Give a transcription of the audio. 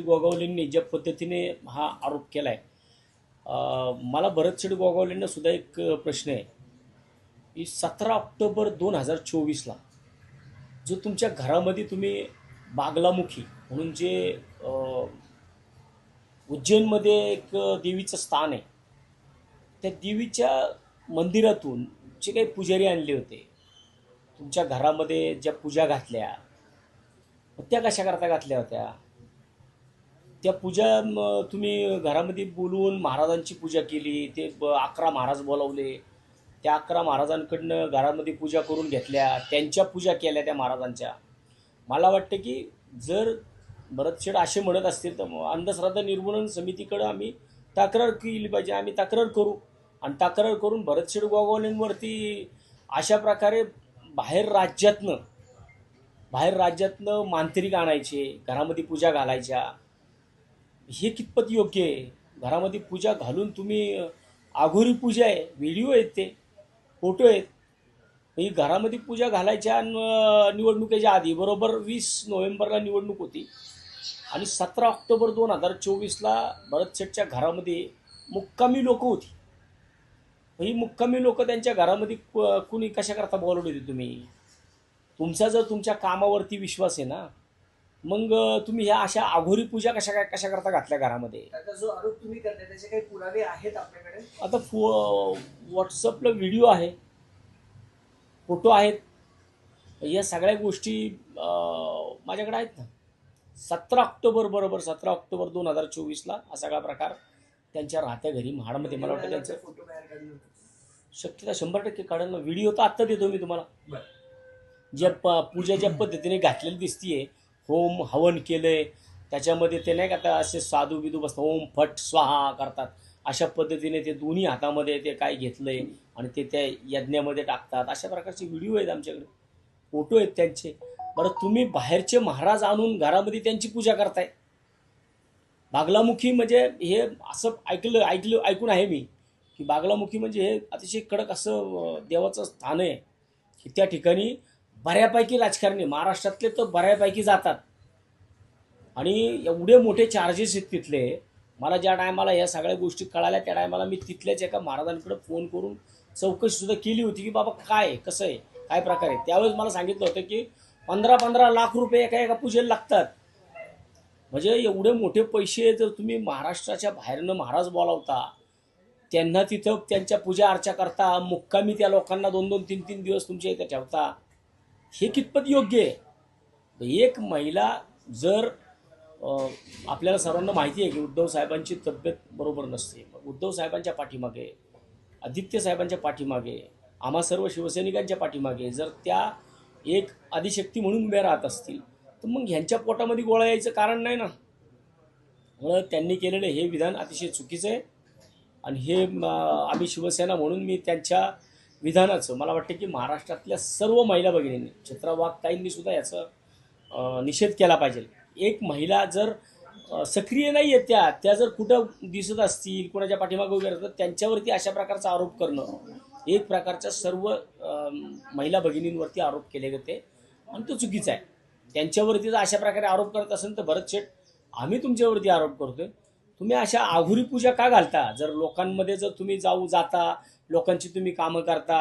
गोगावलेंनी ज्या पद्धतीने हा आरोप केला आहे मला भरतशेठ गोगावलेंना सुद्धा एक प्रश्न आहे. की सतरा ऑक्टोबर दोन हजार चोवीसला जो तुमच्या घरामध्ये तुम्ही बागलामुखी म्हणून जे उज्जैनमध्ये एक देवीचं स्थान आहे त्या देवीच्या मंदिरातून जे काही पुजारी आणले होते तुमच्या घरामध्ये ज्या पूजा घातल्या त्या कशा करता घातल्या होत्या? त्या पूजा तुम्ही घरामध्ये बोलवून महाराजांची पूजा केली ते ब अकरा महाराज बोलावले. त्या अकरा महाराजांकडनं घरामध्ये पूजा करून घेतल्या त्यांच्या पूजा केल्या त्या महाराजांच्या. मला वाटतं की जर भरतशेठ असे म्हणत असतील तर मग अंधश्रद्धा निर्मूलन समितीकडं आम्ही तक्रार केली पाहिजे आम्ही तक्रार करू. आणि तक्रार करून भरतशेठ गोगावलेंवरती अशा प्रकारे बाहेर राज्यातनं बाहेर राज्यातनं मांत्रिक आणायचे घरामध्ये पूजा घालायच्या. हे कितपत योग्य आहे? घरामध्ये पूजा घालून तुम्ही आघोरी पूजा आहे व्हिडिओ आहेत ते फोटो आहेत. ही घरामध्ये पूजा घालायच्या निवडणुकीच्या आधी बरोबर वीस नोव्हेंबरला निवडणूक होती. आणि सतरा ऑक्टोबर दोन हजार चोवीसला भरतशेठच्या घरामध्ये मुक्कामी लोक होती. ही मुक्कामी लोक त्यांच्या घरामध्ये कुणी कशा करता बोलवली होती तुम्ही? तुमचा जर तुमच्या कामावरती विश्वास आहे ना मग तुम्ही ह्या अशा आघोरी पूजा कशा काय कशा करता घातल्या घरामध्ये? त्याचा जो आरोप तुम्ही करताय त्याचे काही पुरावे आहेत आपल्याकडे? आता फो व्हॉट्सअपला व्हिडिओ आहे फोटो आहेत. या सगळ्या गोष्टी माझ्याकडे आहेत ना. सतरा ऑक्टोबर बरोबर सतरा ऑक्टोबर दोन हजार चोवीसला हा सगळा प्रकार त्यांच्या राहत्या घरी म्हाडामध्ये. मला वाटतं त्यांचं फोटो बाहेर शक्यता शंभर टक्के काढेल. ना व्हिडिओ तर आत्ता देतो मी तुम्हाला. ज्या प पूजा ज्या पद्धतीने घातलेली दिसतीये होम हवन केलं. आहे त्याच्यामध्ये ते नाही का आता असे साधू बिधू बसतात ओम फट स्वाहा करतात. अशा पद्धतीने ते दोन्ही हातामध्ये ते काय घेतलं आहे आणि ते त्या यज्ञामध्ये टाकतात. अशा प्रकारचे व्हिडिओ आहेत आमच्याकडे. फोटो आहेत त्यांचे. बरं तुम्ही बाहेरचे महाराज आणून घरामध्ये त्यांची पूजा करताय. बागलामुखी म्हणजे हे असं ऐकलं ऐकलं ऐकून आहे मी. की बागलामुखी म्हणजे हे अतिशय कडक असं देवाचं स्थान आहे. की त्या ठिकाणी बऱ्यापैकी राजकारणी महाराष्ट्रातले तर बऱ्यापैकी जातात. आणि एवढे मोठे चार्जेस आहेत तिथले. मला ज्या टायमाला या सगळ्या गोष्टी कळाल्या त्या टायमाला मी तिथल्याच एका महाराजांकडे फोन करून चौकशीसुद्धा केली होती की बाबा काय आहे, कसं आहे काय प्रकार आहे. त्यावेळेस मला सांगितलं होतं की पंधरा पंधरा लाख रुपये एका एका पूजेला लागतात. म्हणजे एवढे मोठे पैसे जर तुम्ही महाराष्ट्राच्या बाहेरनं महाराज बोलावता त्यांना तिथं त्यांच्या पूजा अर्चा करता मुक्कामी त्या लोकांना दोन दोन तीन तीन दिवस तुमच्या इथे ठेवता हे कितपत योग्य आहे? एक महिला जर आपल्याला सर्वांना माहिती आहे की उद्धव साहेबांची तब्येत बरोबर नसते. उद्धव साहेबांच्या पाठीमागे आदित्य साहेबांच्या पाठीमागे आम्हा सर्व शिवसैनिकांच्या पाठीमागे जर त्या एक आदिशक्ती म्हणून उभ्या राहत असतील तर मग ह्यांच्या पोटामध्ये गोळा यायचं कारण नाही ना? त्यामुळं त्यांनी केलेलं हे विधान अतिशय चुकीचं आहे. आणि हे आम्ही शिवसेना म्हणून मी त्यांच्या विधानाचं मला वाटतं की महाराष्ट्रातल्या सर्व महिला भगिनींनी चित्रा वाघताईंनी सुद्धा याचं निषेध केला पाहिजे. एक महिला जर सक्रिय नाही आहेत त्या त्या जर कुठं दिसत असतील कोणाच्या पाठीमागे वगैरे तर त्यांच्यावरती अशा प्रकारचा आरोप करणं एक प्रकारच्या सर्व महिला भगिनींवरती आरोप केले गेले. आणि तो चुकीचा आहे. त्यांच्यावरती जर अशा प्रकारे आरोप करत असेल तर भरत शेठ आम्ही तुमच्यावरती आरोप करतोय. तुम्ही अशा आघुरी पूजा का घालता? जर लोकांमध्ये जर तुम्ही जाऊ जाता लोकांची तुम्ही कामं करता